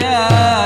Yeah.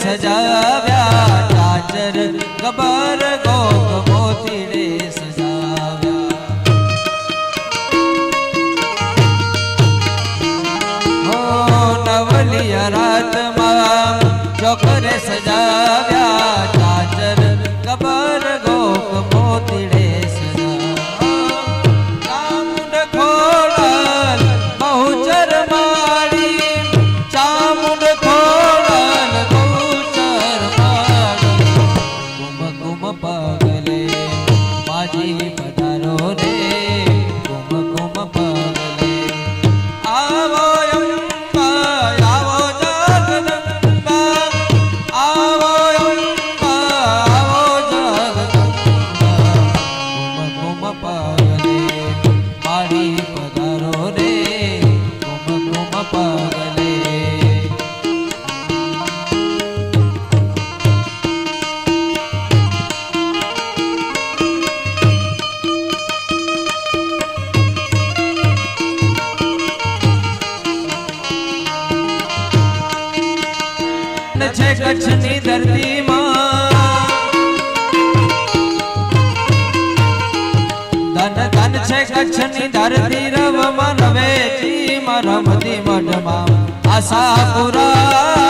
સજાવ્યા કાચર કબર ગોક મોતીડે સજાવ્યા નવલિયા રાતમાં ચોકરે સજાવ્યા કાચર કબર ગોક મોતીડે કચ્છની ધરતીમાં ધન ધન છે કચ્છની ધરતી રવમાં રવેચી માં રમતી મઢમાં આશાપુરા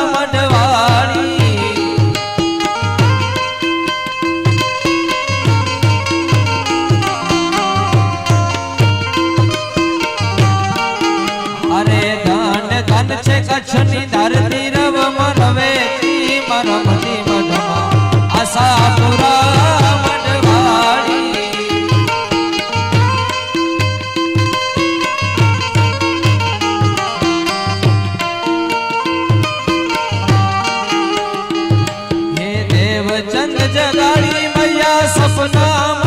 જગાડી મૈયા સપના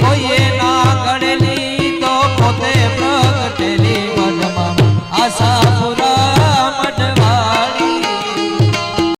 Hoy